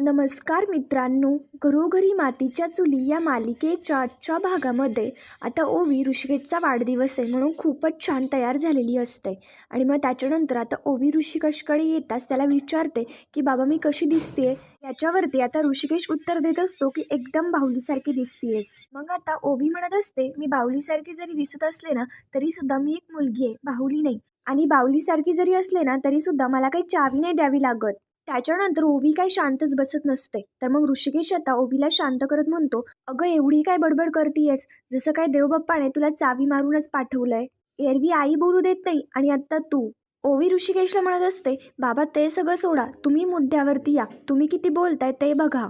नमस्कार मित्रांनो घरोघरी मातीच्या चुली या मालिकेच्या आजच्या भागामध्ये आता ओवी ऋषिकेशचा वाढदिवस आहे म्हणून खूपच छान तयार झालेली असते. आणि मग त्याच्यानंतर आता ओवी ऋषिकेशकडे येताच त्याला विचारते की बाबा मी कशी दिसते याच्यावरती आता ऋषिकेश उत्तर देत असतो की एकदम बाहुलीसारखी दिसतेस मग आता ओवी म्हणत असते मी बाहुलीसारखी जरी दिसत असले ना तरी सुद्धा मी एक मुलगी आहे बाहुली नाही. आणि बाहुलीसारखी जरी असले ना तरी सुद्धा मला काही चावी नाही द्यावी लागत. त्याच्यानंतर ओवी काय शांतच बसत नसते. तर मग ऋषिकेश आता ओवीला शांत करत म्हणतो अगं एवढी काय बडबड करतीयस? जसं काय देवबाप्पाने तुला चावी मारूनच पाठवलंय. एरवी आई बोलू देत नाही आणि आत्ता तू. ओवी ऋषिकेशला म्हणत असते बाबा ते सगळं सोडा. तुम्ही मुद्द्यावरती या. तुम्ही किती बोलताय ते बघा.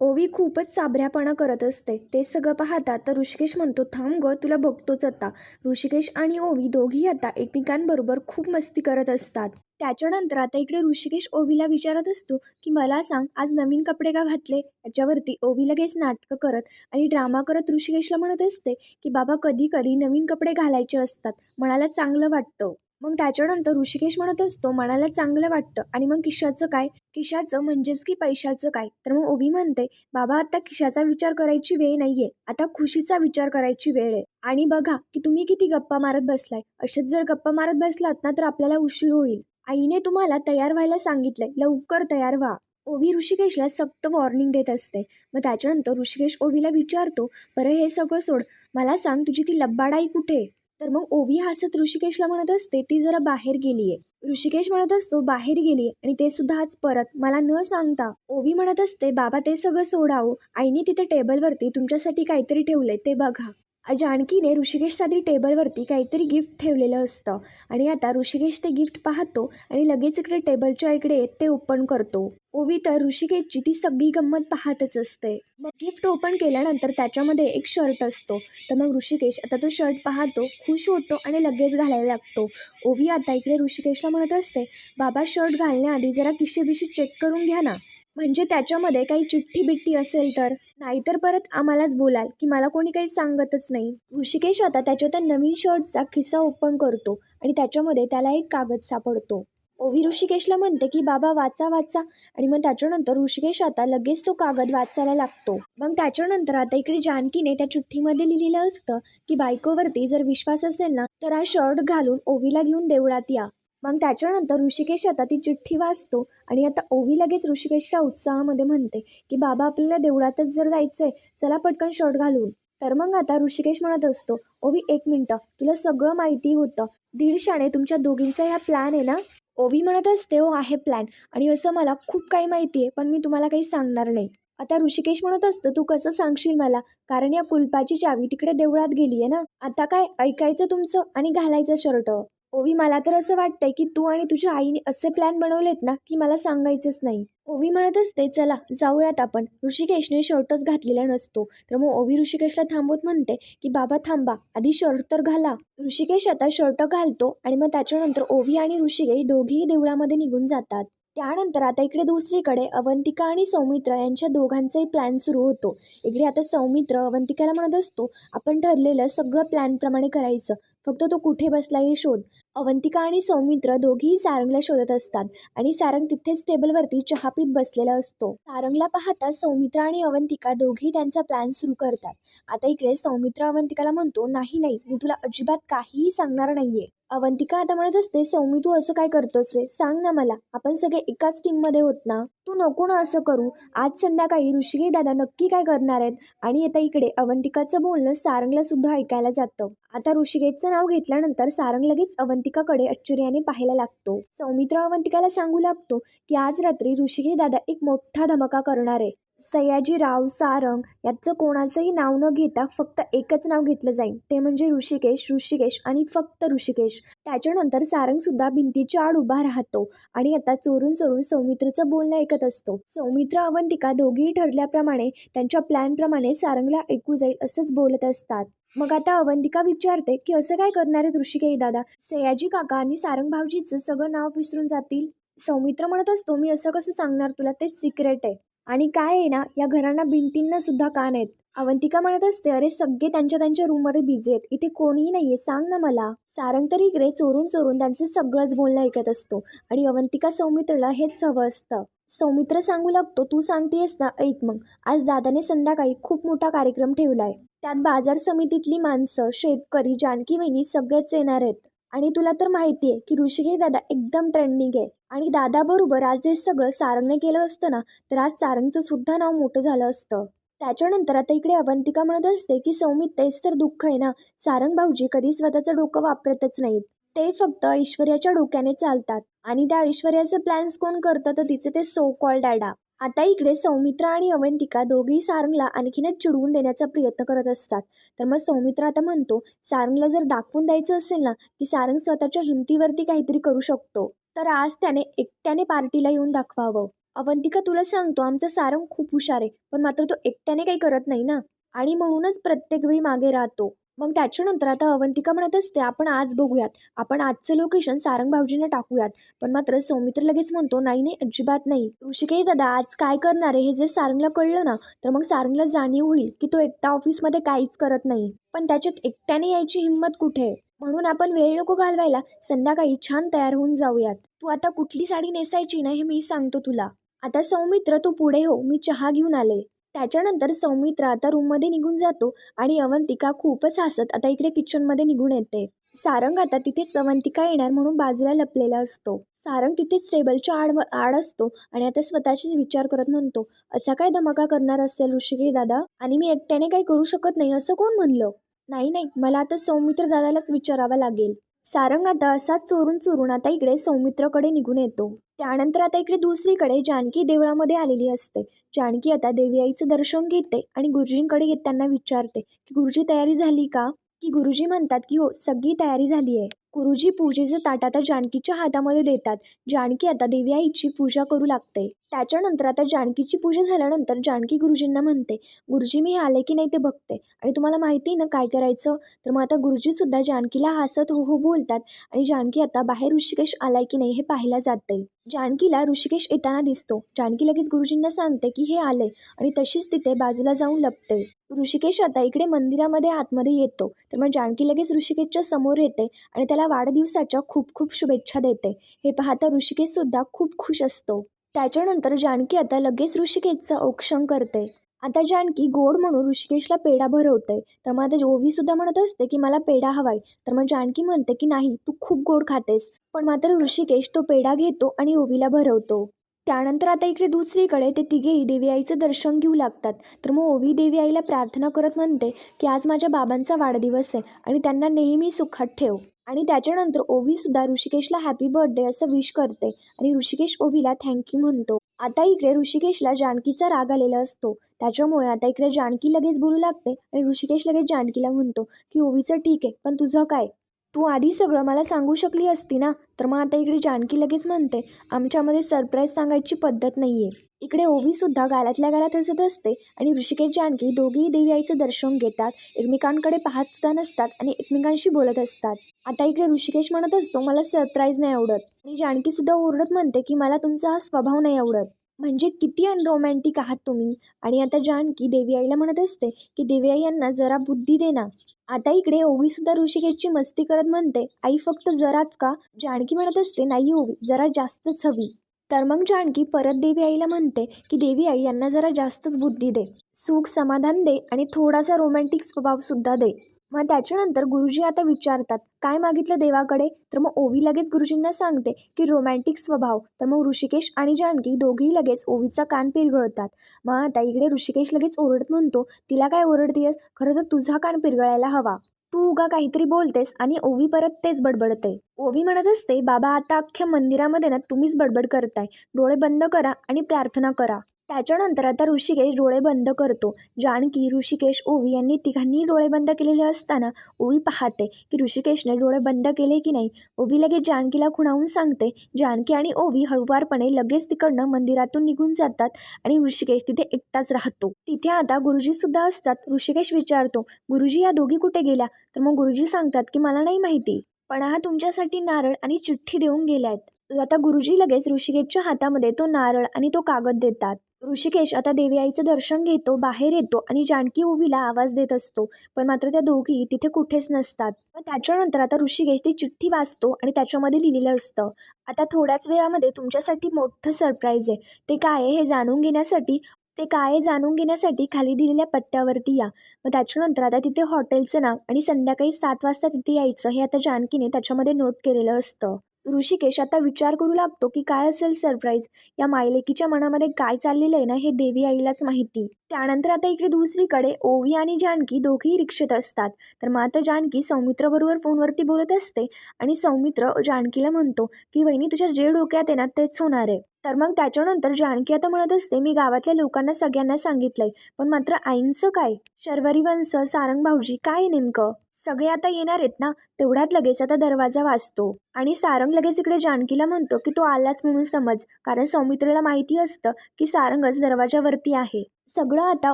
ओवी खूपच चाबऱ्यापणा करत असते. ते सगळं पाहता तर ऋषिकेश म्हणतो थांब ग तुला बघतोच आता. ऋषिकेश आणि ओवी दोघी आता एकमेकांबरोबर खूप मस्ती करत असतात. त्याच्यानंतर आता इकडे ऋषिकेश ओवीला विचारत असतो की मला सांग आज नवीन कपडे का घातले? याच्यावरती ओवी लगेच नाटकं करत आणि ड्रामा करत ऋषिकेशला म्हणत असते की बाबा कधी कधी नवीन कपडे घालायचे असतात मनाला चांगलं वाटतं. मग त्याच्यानंतर ऋषिकेश म्हणत असतो मनाला चांगलं वाटतं. आणि मग किशाचं काय? किशाचं म्हणजेच की पैशाचं काय? तर मग ओवी म्हणते बाबा आता खिशाचा विचार करायची वेळ नाहीये. आता खुशीचा विचार करायची वेळ आहे. आणि बघा की तुम्ही किती गप्पा मारत बसलाय. असेच जर गप्पा मारत बसलात ना तर आपल्याला उशीर होईल. आईने तुम्हाला तयार व्हायला सांगितलंय. लवकर तयार व्हा. ओवी ऋषिकेशला सक्त वॉर्निंग देत असते. मग त्याच्यानंतर ऋषिकेश ओवीला विचारतो बरं हे सगळं सोड. मला सांग तुझी ती लब्बाडाई कुठे तर मग ओवी हसत ऋषिकेशला म्हणत असते ती जरा बाहेर गेलीये. ऋषिकेश म्हणत असतो बाहेर गेली आणि ते सुद्धा आज परत. मला न सांगता. ओवी म्हणत असते बाबा ते सगळं सोडावं. आईने तिथे टेबलवरती तुमच्यासाठी काहीतरी ठेवलंय ते बघा. जानकीने ऋषिकेशसाठी टेबलवरती काहीतरी गिफ्ट ठेवलेलं असतं. आणि आता ऋषिकेश ते गिफ्ट पाहतो आणि लगेच इकडे टेबलच्या इकडे ते ओपन करतो. ओवी तर ऋषिकेशची ती सगळी गंमत पाहतच असते. मग गिफ्ट ओपन केल्यानंतर त्याच्यामध्ये एक शर्ट असतो. तर मग ऋषिकेश आता तो शर्ट पाहतो खुश होतो आणि लगेच घालायला लागतो. ओवी आता इकडे ऋषिकेशला म्हणत असते बाबा शर्ट घालण्याआधी जरा किशेबिशी चेक करून घ्या ना. म्हणजे त्याच्यामध्ये काही चिठ्ठी बिठ्ठी असेल तर? नाहीतर परत आम्हालाच बोलाल की मला कोणी काही सांगतच नाही. ऋषिकेश आता त्याच्या त्या नवीन शर्टचा खिस्सा ओपन करतो आणि त्याच्यामध्ये त्याला एक कागद सापडतो. ओवी ऋषिकेशला म्हणते की बाबा वाचा वाचा. आणि मग त्याच्यानंतर ऋषिकेश आता लगेच तो कागद वाचायला लागतो. मग त्याच्यानंतर आता इकडे जानकीने त्या चिठ्ठीमध्ये लिहिलेलं असतं की बायकोवरती जर विश्वास असेल ना तर हा शर्ट घालून ओवीला घेऊन देवळात या. मग त्याच्यानंतर ऋषिकेश आता ती चिठ्ठी वाचतो आणि आता ओवी लगेच ऋषिकेशच्या उत्साहामध्ये म्हणते की बाबा आपल्याला देवळातच जर जायचं आहे चला पटकन शर्ट घालून. तर मग आता ऋषिकेश म्हणत असतो ओवी एक मिनटं तुला सगळं माहिती होतं. दीडशाने तुमच्या दोघींचा ह्या प्लॅन आहे ना? ओवी म्हणत असते हो आहे प्लॅन आणि असं मला खूप काही माहिती आहे पण मी तुम्हाला काही सांगणार नाही. आता ऋषिकेश म्हणत असतं तू कसं सांगशील मला? कारण या कुलपाची चावी तिकडे देवळात गेली आहे ना. आता काय ऐकायचं तुमचं आणि घालायचं शर्ट? ओवी मला तर असं वाटतंय की तू आणि तुझ्या आईने असे प्लॅन बनवलेत ना की मला सांगायचंच नाही. ओवी म्हणत असते चला जाऊयात आपण. ऋषिकेशने शर्टच घातलेला नसतो. तर मग ओवी ऋषिकेशला थांबवत म्हणते की बाबा थांबा. आधी शर्ट तर घाला. ऋषिकेश आता शर्ट घालतो आणि मग त्याच्यानंतर ओवी आणि ऋषिकेश दोघेही देवळामध्ये निघून जातात. त्यानंतर आता इकडे दुसरीकडे अवंतिका आणि सौमित्र यांच्या दोघांचाही प्लॅन सुरू होतो. इकडे आता सौमित्र अवंतिकाला म्हणत असतो आपण ठरलेलं सगळं प्लॅनप्रमाणे करायचं. फक्त तो कुठे बसला हे शोध. अवंतिका आणि सौमित्र दोघीही सारंगला शोधत असतात आणि सारंग तिथेच टेबलवरती चहा पीत बसलेला असतो. सारंगला पाहता सौमित्र आणि अवंतिका दोघेही त्यांचा प्लॅन सुरू करतात. आता इकडे सौमित्र अवंतिकाला म्हणतो नाही नाही मी तुला अजिबात काहीही सांगणार नाहीये. अवंतिका आता म्हणत असते सौमी तू असं काय करतोस रे? सांग ना मला. आपण सगळे एकाच टीममध्ये होत ना? तू नको ना असं करू. आज संध्याकाळी ऋषिके दादा नक्की काय करणार आहेत? आणि आता इकडे अवंतिकाचं बोलणं सारंगला सुद्धा ऐकायला जातं. आता ऋषिकेशचं नाव घेतल्यानंतर सारंग लगेच अवंतिकाकडे आश्चर्याने पाहायला लागतो. सौमित्र अवंतिकाला सांगू लागतो की आज रात्री ऋषिके दादा एक मोठा धमाका करणार आहे. सयाजीराव सारंग याचं कोणाचंही नाव न घेता फक्त एकच नाव घेतलं जाईल. ते म्हणजे ऋषिकेश ऋषिकेश आणि फक्त ऋषिकेश. त्याच्यानंतर सारंग सुद्धा भिंतीच्या आड उभा राहतो आणि आता चोरून चोरून सौमित्रचं बोलणं ऐकत असतो. सौमित्र अवंतिका दोघेही ठरल्याप्रमाणे त्यांच्या प्लॅनप्रमाणे सारंगला ऐकू जाईल असंच बोलत असतात. मग आता अवंतिका विचारते की असं काय करणार आहेत ऋषिकेश दादा? सयाजी काका आणि सारंग भाऊजीचं सगळं नाव विसरून जातील? सौमित्र म्हणत असतो मी असं कसं सांगणार तुला? ते सिक्रेट आहे. आणि काय आहे ना या घरांना भिंतींना सुद्धा कान आहेत अवंतिका म्हणत असते अरे सगळे त्यांच्या त्यांच्या रूममध्ये बिझी आहेत. इथे कोणीही नाहीये. सांग ना मला. सारंग तर इकडे चोरून चोरून त्यांचं सगळंच बोलणं ऐकत असतो आणि अवंतिका सौमित्रला हेच हवं असतं. सौमित्र सांगू लागतो तू सांगतेस ना? ऐक मग. आज दादाने संध्याकाळी खूप मोठा कार्यक्रम ठेवलाय. त्यात बाजार समितीतली माणसं शेतकरी जानकी वहिनी सगळेच येणार आहेत. आणि तुला तर माहिती आहे की ऋषिकेश दादा एकदम ट्रेंडिंग आहे. आणि दादाबरोबर आज हे सगळं सारंगने केलं असतं ना तर आज सारंगचं सुद्धा नाव मोठं झालं असतं. त्याच्यानंतर आता इकडे अवंतिका म्हणत असते की सौमित तेच तर दुःख आहे ना. सारंग भाऊजी कधी स्वतःचं डोकं वापरतच नाहीत. ते फक्त ऐश्वर्याच्या डोक्याने चालतात. आणि त्या ऐश्वर्याचे प्लॅन्स कोण करतं तर तिचे ते सो कॉल डॅडा आता इकडे सौमित्र आणि अवंतिका दोघेही सारंगला आणखीनच चिडवून देण्याचा प्रयत्न करत असतात. तर मग सौमित्र आता म्हणतो सारंगला जर दाखवून द्यायचं असेल ना की सारंग स्वतःच्या हिमतीवरती काहीतरी करू शकतो. तर आज त्याने एकट्याने पार्टीला येऊन दाखवावं. अवंतिका तुला सांगतो आमचा सारंग खूप हुशार आहे पण मात्र तो एकट्याने काही करत नाही ना. आणि म्हणूनच प्रत्येक वेळी मागे राहतो. मग त्याच्यानंतर आता अवंतिका म्हणत असते आपण आज बघूयात. आपण आजचं लोकेशन सारंग भाऊजींना टाकूयात. पण मात्र सौमित्र लगेच म्हणतो नाही नाही अजिबात नाही. ऋषिकेश दादा आज काय करणार आहे? हे जर सारंगला कळलं ना तर मग सारंगला जाणीव होईल की तो एकटा ऑफिसमध्ये काहीच करत नाही. पण त्याच्यात एकट्याने यायची हिंमत कुठे? आहे? म्हणून आपण वेळ नको घालवायला. संध्याकाळी छान तयार होऊन जाऊयात. तू आता कुठली साडी नेसायची ना हे मी सांगतो तुला. आता सौमित्र तू पुढे हो मी चहा घेऊन आले. त्याच्यानंतर सौमित्र आता रूममध्ये निघून जातो आणि अवंतिका खूपच हसत आता इकडे किचनमध्ये निघून येते. सारंग आता तिथेच अवंतिका येणार म्हणून बाजूला लपलेला असतो. सारंग तिथेच टेबलच्या आड आड असतो आणि आता स्वतःशीच विचार करत म्हणतो असा काय धमाका करणार असेल ऋषिकेश दादा? आणि मी एकट्याने काही करू शकत नाही असं कोण म्हणलं? नाही नाही. मला आता सौमित्र दादालाच विचारावं लागेल. सारंग आता असाच चोरून चोरून आता इकडे सौमित्रकडे निघून येतो. त्यानंतर आता इकडे दुसरीकडे जानकी देवळामध्ये आलेली असते. जानकी आता देवी आईचं दर्शन घेते आणि गुरुजींकडे येताना विचारते की गुरुजी तयारी झाली का? की गुरुजी म्हणतात की हो सगळी तयारी झाली आहे. गुरुजी पूजेचं ताट आता जानकीच्या हातामध्ये देतात. जानकी आता देवी आईची पूजा करू लागते. त्याच्यानंतर आता जानकीची पूजा झाल्यानंतर जानकी गुरुजींना म्हणते गुरुजी मी आले की नाही ते बघते. आणि तुम्हाला माहिती आहे ना काय करायचं? तर मग आता गुरुजीसुद्धा जानकीला हसत हो हो बोलतात आणि जानकी आता बाहेर ऋषिकेश आलाय की नाही हे पाहायला जाते. जानकीला ऋषिकेश येताना दिसतो. जानकी लगेच गुरुजींना सांगते की हे आले आणि तशीच तिथे बाजूला जाऊन लपते. ऋषिकेश आता इकडे मंदिरामध्ये आतमध्ये येतो. तर मग जानकी लगेच ऋषिकेशच्या समोर येते आणि त्याला वाढदिवसाच्या खूप खूप शुभेच्छा देते. हे पाहता ऋषिकेशसुद्धा खूप खुश असतो. त्याच्यानंतर जानकी आता लगेच ऋषिकेशचं औक्षण करते. आता जानकी गोड म्हणून ऋषिकेशला पेढा भरवते. तर मग आता ओवीसुद्धा म्हणत असते की मला पेढा हवाय. तर मग जानकी म्हणते की नाही तू खूप गोड खातेस. पण मात्र ऋषिकेश तो पेढा घेतो आणि ओवीला भरवतो. त्यानंतर आता इकडे दुसरीकडे ते तिघेही देवी आईचं दर्शन घेऊ लागतात. तर मग ओवी देवी आईला प्रार्थना करत म्हणते की आज माझ्या बाबांचा वाढदिवस आहे आणि त्यांना नेहमी सुखात ठेव. आणि त्याच्यानंतर ओवीसुद्धा ऋषिकेशला हॅपी बर्थडे असं विश करते. आणि ऋषिकेश ओवीला थँक्यू म्हणतो. आता इकडे ऋषिकेशला जानकीचा राग आलेला असतो. त्याच्यामुळे आता इकडे जानकी लगेच बोलू लागते आणि ऋषिकेश लगेच जानकीला म्हणतो की ओवीचं ठीक आहे पण तुझं काय? तू आधी सगळं मला सांगू शकली असती ना? तर मग आता इकडे जानकी लगेच म्हणते आमच्यामध्ये सरप्राईज सांगायची पद्धत नाही आहे इकडे ओवीसुद्धा गालातल्या गालात हसत असते आणि ऋषिकेश जानकी दोघेही देवी आईचं दर्शन घेतात एकमेकांकडे पाहत सुद्धा नसतात आणि एकमेकांशी बोलत असतात. आता इकडे ऋषिकेश म्हणत असतो मला सरप्राईज नाही आवडत. आणि जानकीसुद्धा ओरडत म्हणते की मला तुमचा हा स्वभाव नाही आवडत. म्हणजे किती अनरोमॅन्टिक आहात तुम्ही? आणि आता जानकी देवी आईला म्हणत असते की देवी आई यांना जरा बुद्धी दे ना. आता इकडे ओवीसुद्धा ऋषिकेशची मस्ती करत म्हणते आई फक्त जराच का? जानकी म्हणत असते नाही ओवी जरा जास्तच हवी. तर मग जानकी परत देवी आईला म्हणते की देवी आई यांना जरा जास्तच बुद्धी दे. सुख समाधान दे आणि थोडासा रोमॅन्टिक स्वभावसुद्धा दे. मग त्याच्यानंतर गुरुजी आता विचारतात काय मागितलं देवाकडे? तर मग ओवी लगेच गुरुजींना सांगते की रोमॅन्टिक स्वभाव. तर मग ऋषिकेश आणि जानकी दोघेही लगेच ओवीचा कान पिरगळतात. मग आता इकडे ऋषिकेश लगेच ओरडत म्हणतो तिला काय ओरडतीयस? खरं तर तुझा कान पिरगळायला हवा. तू उगा काहीतरी बोलतेस आणि ओवी परत तेच बडबडते. ओवी म्हणत असते बाबा आता अख्ख्या मंदिरामध्ये ना तुम्हीच बडबड करताय. डोळे बंद करा आणि प्रार्थना करा. त्याच्यानंतर आता ऋषिकेश डोळे बंद करतो. जानकी ऋषिकेश ओवी यांनी तिघांनी डोळे बंद केलेले असताना ओवी पाहते की ऋषिकेशने डोळे बंद केले की नाही. ओवी लगेच जानकीला खुणावून सांगते. जानकी आणि ओवी हळुवारपणे लगेच तिकडनं मंदिरातून निघून जातात आणि ऋषिकेश तिथे एकटाच राहतो. तिथे आता गुरुजी सुद्धा असतात. ऋषिकेश विचारतो गुरुजी या दोघी कुठे गेल्या? तर मग गुरुजी सांगतात की मला नाही माहिती पण हा तुमच्यासाठी नारळ आणि चिठ्ठी देऊन गेल्यात. आता गुरुजी लगेच ऋषिकेशच्या हातामध्ये तो नारळ आणि तो कागद देतात. ऋषिकेश आता देवी आईचं दर्शन घेतो बाहेर येतो आणि जानकी ओवीला आवाज देत असतो. पण मात्र त्या दोघी तिथे कुठेच नसतात. मग त्याच्यानंतर आता ऋषिकेश ती चिठ्ठी वाचतो आणि त्याच्यामध्ये लिहिलेलं असतं आता थोड्याच वेळामध्ये तुमच्यासाठी मोठं सरप्राईज आहे. ते काय आहे हे जाणून घेण्यासाठी? ते काय आहे जाणून घेण्यासाठी खाली दिलेल्या पत्त्यावरती या. मग त्याच्यानंतर आता तिथे हॉटेलचं नाव आणि संध्याकाळी सात वाजता तिथे यायचं हे आता जानकीने त्याच्यामध्ये नोट केलेलं असतं. ऋषिकेश आता विचार करू लागतो की काय असेल सरप्राईज या मायलेकीच्या मनामध्ये काय चाललेलं आहे ना हे देवी आईलाच माहिती. त्यानंतर आता इकडे दुसरीकडे ओवी आणि जानकी दोघेही रिक्षेत असतात. तर मग आता जानकी सौमित्राबरोबर फोनवरती बोलत असते आणि सौमित्र जानकीला म्हणतो की वहिनी तुझ्या जे डोक्यात आहे ना तेच होणार आहे. तर मग त्याच्यानंतर जानकी आता म्हणत असते मी गावातल्या लोकांना सगळ्यांना सांगितलंय पण मात्र आईंचं काय? शर्वरी वंश सारंग भाऊजी काय नेमकं? सगळे आता येणार आहेत ना तेवढ्यात लगेच आता दरवाजा वाजतो. आणि सारंग लगेच इकडे जानकीला म्हणतो की तो आलाच म्हणून समज कारण सौमित्रेला माहिती असतं की सारंगच दरवाजावरती आहे. सगळं आता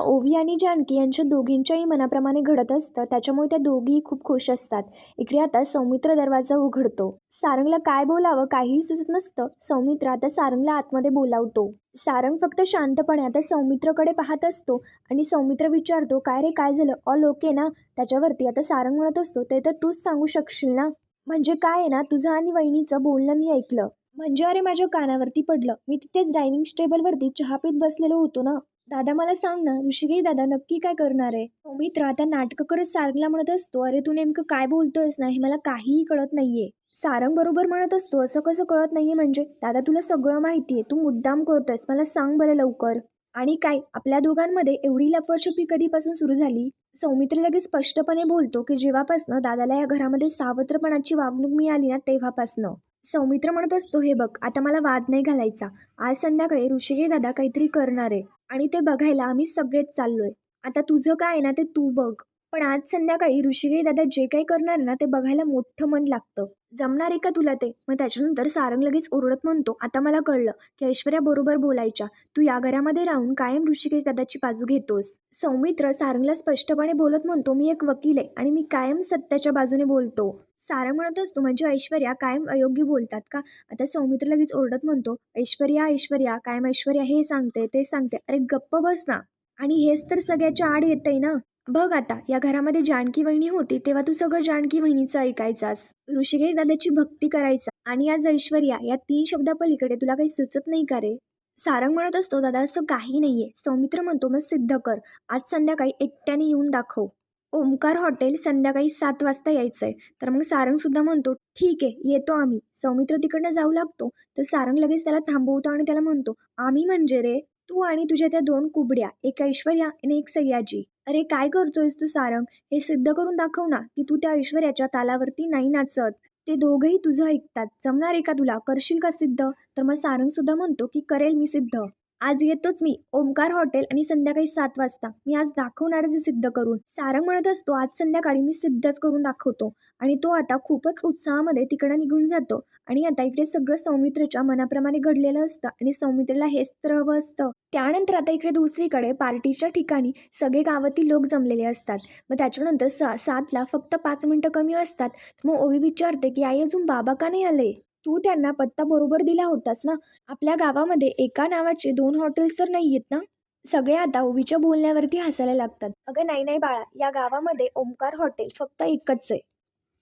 ओवी आणि जानकी यांच्या दोघींच्याही मनाप्रमाणे घडत असतं. त्याच्यामुळे त्या दोघीही खूप खुश असतात. इकडे आता सौमित्र दरवाजा उघडतो. सारंगला काय बोलावं काहीही सुचत नसतं. सौमित्र आता सारंगला आतमध्ये बोलावतो. सारंग फक्त शांतपणे आता सौमित्रकडे पाहत असतो आणि सौमित्र विचारतो काय रे काय झालं? ऑल ओके ना? त्याच्यावरती आता सारंग म्हणत असतो ते तर तूच सांगू शकशील ना? म्हणजे काय आहे ना? तुझं आणि वहिनीचं बोलणं मी ऐकलं. म्हणजे अरे माझ्या कानावरती पडलं. मी तिथेच डायनिंग टेबलवरती चहा पीत बसलेलो होतो ना? दादा मला सांग ना ऋषिकेश दादा नक्की काय करणार आहे? सौमित्र आता नाटकं करत सारंगला म्हणत असतो अरे तू नेमकं काय बोलतोयस ना? हे मला काहीही कळत नाहीये. सारंग बरोबर म्हणत असतो असं कसं कळत नाहीये म्हणजे? दादा तुला सगळं माहिती आहे तू मुद्दाम करतोयस मला सांग बरं लवकर. आणि काय आपल्या दोघांमध्ये एवढी लफडछपी कधीपासून सुरू झाली? सौमित्र लगेच स्पष्टपणे बोलतो की जेव्हापासनं दादाला या घरामध्ये सावत्रपणाची वागणूक मिळाली ना तेव्हापासनं. सौमित्र म्हणत असतो हे बघ आता मला वाद नाही घालायचा. आज संध्याकाळी ऋषिके दादा काहीतरी करणार आहे. आणि ते बघायला आम्ही सगळेच चाललोय. आता तुझं काय आहे ना ते तू बघ. पण आज संध्याकाळी ऋषिकेश दादा जे काही करणार ना ते बघायला मोठं मन लागतं. जमणार आहे का तुला ते? मग त्याच्यानंतर सारंग लगेच ओरडत म्हणतो आता मला कळलं की ऐश्वर्या बरोबर बोलायच्या. तू या घरामध्ये राहून कायम ऋषिकेश दादाची बाजू घेतोस. सौमित्र सारंगला स्पष्टपणे बोलत म्हणतो मी एक वकील आहे आणि मी कायम सत्याच्या बाजूने बोलतो. सारंग म्हणत असतो म्हणजे ऐश्वर्या कायम अयोग्य बोलतात का? आता सौमित्र लगेच ओरडत म्हणतो ऐश्वर्या ऐश्वर्या कायम ऐश्वर्या हे सांगते ते सांगते अरे गप्प बस ना. आणि हेच तर सगळ्याच्या आड येतंय ना. बघ आता या घरामध्ये जानकी वहिनी होती तेव्हा तू सगळं जानकी वहिनीचं ऐकायचास. ऋषिकेश दादाची भक्ती करायचा. आणि आज ऐश्वर्या या तीन शब्दापलीकडे तुला काही सुचत नाही का रे? सारंग म्हणत असतो दादा असं काही नाहीये. सौमित्र म्हणतो मग सिद्ध कर. आज संध्याकाळी एकट्याने येऊन दाखव. ओमकार हॉटेल संध्याकाळी सात वाजता यायचं आहे तर मग सारंगसुद्धा म्हणतो ठीक आहे येतो आम्ही. सौमित्र तिकडनं जाऊ लागतो. तर सारंग लगेच त्याला थांबवतो आणि त्याला म्हणतो आम्ही म्हणजे रे तू आणि तुझ्या त्या दोन कुबड्या एक ऐश्वर्या आणि एक सह्याजी अरे काय करतोयस तू सारंग? हे सिद्ध करून दाखव ना की तू त्या ऐश्वर्याच्या तालावरती नाही नाचत. ते दोघंही तुझं ऐकतात. जमणार आहे का तुला? करशील का सिद्ध? तर मग सारंग सुद्धा म्हणतो की करेल मी सिद्ध. आज येतोच मी. ओमकार हॉटेल आणि संध्याकाळी सात वाजता. मी आज दाखवणारच सिद्ध करून. सारंग म्हणत असतो आज संध्याकाळी मी सिद्धच करून दाखवतो. आणि तो आता खूपच उत्साहामध्ये तिकडं निघून जातो. आणि आता इकडे सगळं सौमित्रच्या मनाप्रमाणे घडलेलं असतं आणि सौमित्रला हेच तर हवं असतं. त्यानंतर आता इकडे दुसरीकडे पार्टीच्या ठिकाणी सगळे गावातील लोक जमलेले असतात. मग त्याच्यानंतर सा सातला फक्त पाच मिनटं कमी असतात. मग ओवी विचारते की आई अजून बाबा का नाही आले? तू त्यांना पत्ता बरोबर दिला होतास ना? आपल्या गावामध्ये एका नावाचे दोन हॉटेल्स तर नाही आहेत ना? सगळे आता ओवीच्या बोलण्यावरती हसायला लागतात. अगं नाही नाही बाळा. या गावामध्ये ओमकार हॉटेल फक्त एकच आहे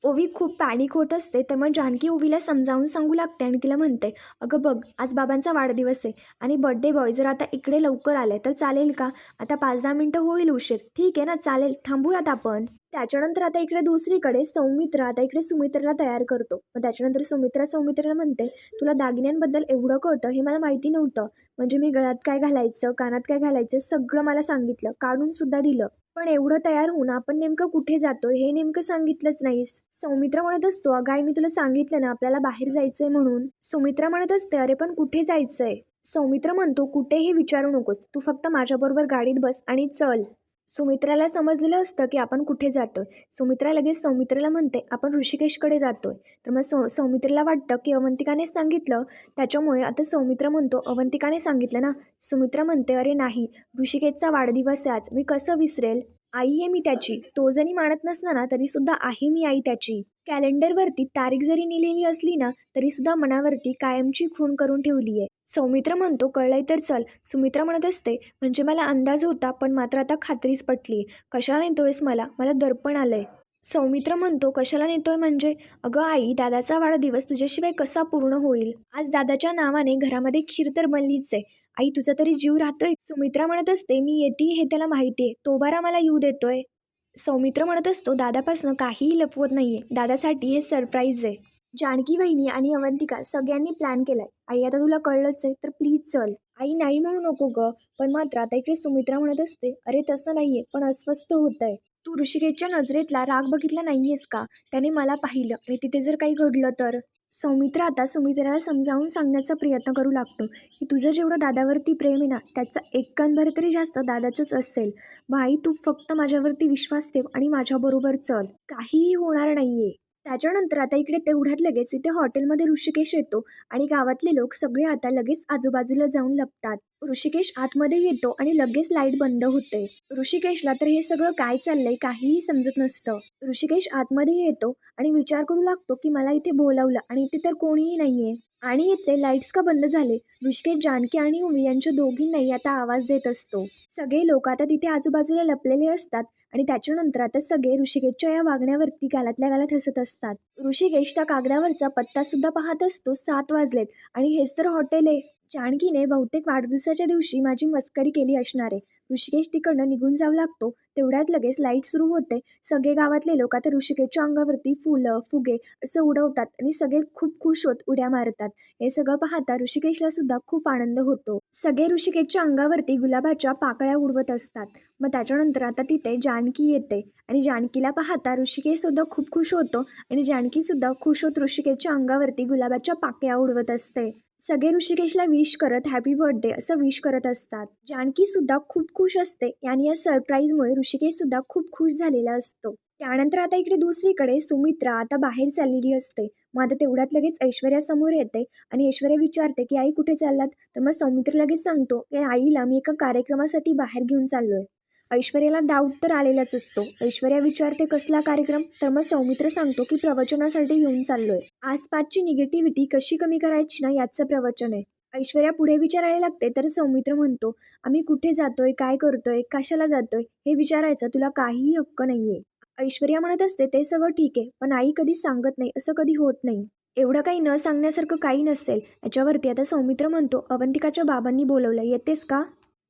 ओवी खूप पॅनिक होत असते तर मग जानकी ओवीला समजावून सांगू लागते आणि तिला म्हणते अगं बघ आज बाबांचा वाढदिवस आहे आणि बड्डे बॉय जर आता इकडे लवकर आले तर चालेल का? आता पाच दहा मिनटं होईल उशीर. ठीक आहे ना? चालेल. थांबूयात आपण. त्याच्यानंतर आता इकडे दुसरीकडे सौमित्र आता इकडे सुमित्राला तयार करतो. मग त्याच्यानंतर सुमित्रा सौमित्राला म्हणते तुला दागिन्यांबद्दल एवढं कळतं हे मला माहिती नव्हतं. म्हणजे मी गळ्यात काय घालायचं कानात काय घालायचं सगळं मला सांगितलं काढून सुद्धा दिलं. पण एवढं तयार होऊन आपण नेमकं कुठे जातो हे नेमकं सांगितलंच नाहीस. सौमित्र म्हणत असतो अगाय मी तुला सांगितलं ना आपल्याला बाहेर जायचंय म्हणून. सुमित्रा म्हणत असते अरे पण कुठे जायचंय? सौमित्र म्हणतो कुठेही विचारू नकोस. तू फक्त माझ्याबरोबर गाडीत बस आणि चल. सुमित्राला समजलेलं असतं की आपण कुठे जातोय. सुमित्रा लगेच सौमित्राला म्हणते आपण ऋषिकेशकडे जातोय. तर मग सौ सौमित्राला वाटतं की अवंतिकाने सांगितलं. त्याच्यामुळे आता सौमित्र म्हणतो अवंतिकाने सांगितलं ना? सुमित्रा म्हणते अरे नाही ऋषिकेशचा वाढदिवस आहे आज. मी कसं विसरेल? आई आहे मी त्याची. तो जरी मानत नसला ना तरी सुद्धा आहे मी आई त्याची. कॅलेंडरवरती तारीख जरी लिहिलेली असली ना तरी सुद्धा मनावरती कायमची खून करून ठेवली आहे सौमित्र म्हणतो कळलंय तर चल. सुमित्रा म्हणत असते म्हणजे मला अंदाज होता पण मात्र आता खात्रीच पटली. कशाला नेतोयस मला? मला दर्पण आलंय. सौमित्र म्हणतो कशाला नेतोय म्हणजे? अगं आई दादाचा वाढदिवस तुझ्याशिवाय कसा पूर्ण होईल? आज दादाच्या नावाने घरामध्ये खीर तर बनलीच आहे. आई तुझा तरी जीव राहतोय? सुमित्रा म्हणत असते मी येते हे त्याला माहिती आहे. तो बारा मला येऊ देतोय. सौमित्र म्हणत असतो दादापासनं काहीही लपवत नाहीये. दादासाठी हे सरप्राईज आहे. जानकी वहिनी आणि अवंतिका सगळ्यांनी प्लॅन केलाय. आई आता तुला कळलंच आहे तर प्लीज चल. आई नाही म्हणू नको ग पण मात्र आता इकडे सुमित्रा म्हणत असते अरे तसं नाहीये पण अस्वस्थ होत आहे तू ऋषिकेशच्या नजरेतला राग बघितला नाहीयेस का? त्याने मला पाहिलं आणि तिथे जर काही घडलं तर? सौमित्र आता सुमित्राला समजावून सांगण्याचा प्रयत्न करू लागतो की तुझं जेवढं दादावरती प्रेम आहे ना त्याचं एक्कांभर तरी जास्त दादाचंच असेल. भाई तू फक्त माझ्यावरती विश्वास ठेव आणि माझ्याबरोबर चल. काहीही होणार नाहीये. त्याच्यानंतर आता इकडे तेवढ्यात लगेच इथे हॉटेलमध्ये ऋषिकेश येतो आणि गावातले लोक सगळे आता लगेच आजूबाजूला जाऊन लपतात. ऋषिकेश आतमध्ये येतो आणि लगेच लाइट बंद होते. ऋषिकेशला तर हे सगळं काय चाललंय काहीही समजत नसतं. ऋषिकेश आतमध्ये येतो आणि विचार करू लागतो की मला इथे बोलावलं आणि इथे तर कोणीही नाहीये. आणि इथले लाईट्स का बंद झाले? ऋषिकेश जानकी आणि उमी यांच्या दोघींनाही आता आवाज देत असतो. सगळे लोक आता तिथे आजूबाजूला लपलेले असतात आणि त्याच्यानंतर आता सगळे ऋषिकेशच्या या वागण्यावरती गालातल्या गालात हसत असतात. ऋषिकेश त्या कागदावरचा पत्ता सुद्धा पाहत असतो. सात वाजलेत आणि हेच तर हॉटेल आहे. जानकीने बहुतेक वाढदिवसाच्या दिवशी माझी मस्करी केली असणार आहे. ऋषिकेश तिकडनं निघून जावं लागतो. तेवढ्यात लगेच लाइट सुरू होते. सगळे गावातले लोक आता ऋषिकेशच्या अंगावरती फुलं फुगे असं उडवतात आणि सगळे खूप खुश होत उड्या मारतात. हे सगळं पाहता ऋषिकेशला सुद्धा खूप आनंद होतो. सगळे ऋषिकेशच्या अंगावरती गुलाबाच्या पाकळ्या उडवत असतात. मग त्याच्यानंतर आता तिथे जानकी येते आणि जानकीला पाहता ऋषिकेश सुद्धा खूप खुश होतो आणि जानकी सुद्धा खुश होत ऋषिकेशच्या अंगावरती गुलाबाच्या पाकळ्या उडवत असते. सगळे ऋषिकेशला विश करत हॅपी बर्थडे असं विश करत असतात. जानकी सुद्धा खूप खुश असते. आणि या सरप्राईजमुळे ऋषिकेश सुद्धा खूप खुश झालेला असतो. त्यानंतर आता इकडे दुसरीकडे सुमित्रा आता बाहेर चाललेली असते. मग आता तेवढ्यात लगेच ऐश्वर्या समोर येते आणि ऐश्वर्या विचारते की आई कुठे चाललात? तर मग सौमित्र लगेच सांगतो की आईला मी एका कार्यक्रमासाठी बाहेर घेऊन चाललोय. ऐश्वर्याला डाऊट तर आलेलाच असतो. ऐश्वर्या विचारते कसला कार्यक्रम? तर मग सौमित्र सांगतो की प्रवचनासाठी घेऊन चाललोय. आसपासची निगेटिव्हिटी कशी कमी करायची ना याचं प्रवचन आहे. ऐश्वर्या पुढे विचारायला लागते तर सौमित्र म्हणतो आम्ही कुठे जातोय? काय करतोय? कशाला जातोय? हे विचारायचं तुला काहीही हक्क नाहीये. ऐश्वर्या म्हणत असते ते सगळं ठीक आहे पण आई कधी सांगत नाही असं कधी होत नाही. एवढं काही न सांगण्यासारखं काही नसेल. याच्यावरती आता सौमित्र म्हणतो अवंतिकाच्या बाबांनी बोलवलं येतेस का?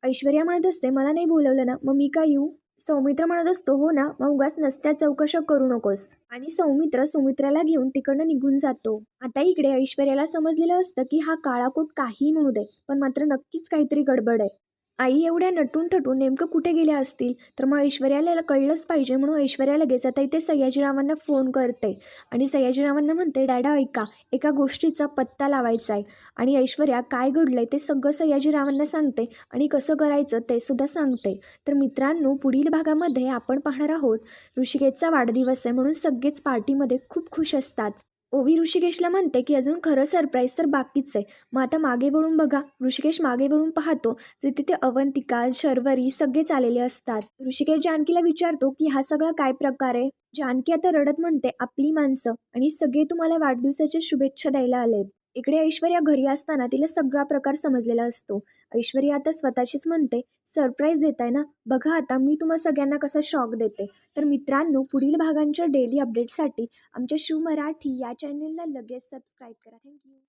ऐश्वर्या म्हणत असते मला नाही बोलवलं ना मग मी का येऊ? सौमित्र म्हणत असतो हो ना मग उगाच नसत्या चौकशा करू नकोस. आणि सौमित्र सुमित्राला घेऊन तिकडनं निघून जातो. आता इकडे ऐश्वर्याला समजलेलं असतं की हा काळा कोट काही म्हणू दे पण मात्र नक्कीच काहीतरी गडबड आहे. आई एवढ्या नटून ठटून नेमकं कुठे गेल्या असतील? तर मग ऐश्वर्याला कळलंच पाहिजे म्हणून ऐश्वर्या लगेच आता इथे सयाजीरावांना फोन करते. आणि सयाजीरावांना म्हणते डॅडा ऐका एका गोष्टीचा पत्ता लावायचा आहे आणि ऐश्वर्या काय घडलंय ते सगळं सयाजीरावांना सांगते आणि कसं करायचं ते सुद्धा सांगते. तर मित्रांनो पुढील भागामध्ये आपण पाहणार आहोत. ऋषिकेशचा वाढदिवस आहे म्हणून सगळेच पार्टीमध्ये खूप खुश असतात. ओवी ऋषिकेशला म्हणते की अजून खरं सरप्राईज तर बाकीच आहे. मग आता मागे वळून बघा. ऋषिकेश मागे वळून पाहतो. तर तिथे अवंतिका शर्वरी सगळेच आलेले असतात. ऋषिकेश जानकीला विचारतो की हा सगळा काय प्रकार आहे? जानकी आता रडत म्हणते आपली माणसं. आणि सगळे तुम्हाला वाढदिवसाच्या शुभेच्छा द्यायला आलेत. इकडे ऐश्वर्या घरी असताना तिला सगळा प्रकार समजलेला असतो. ऐश्वर्या आता स्वतःशीच म्हणते सरप्राईज देताय ना? बघा आता मी तुम्हा सगळ्यांना कसा शॉक देते. तर मित्रांनो पुढील भागांच्या डेली अपडेटसाठी आमच्या शिव मराठी या चॅनलला लगेच सबस्क्राईब करा. थँक्यू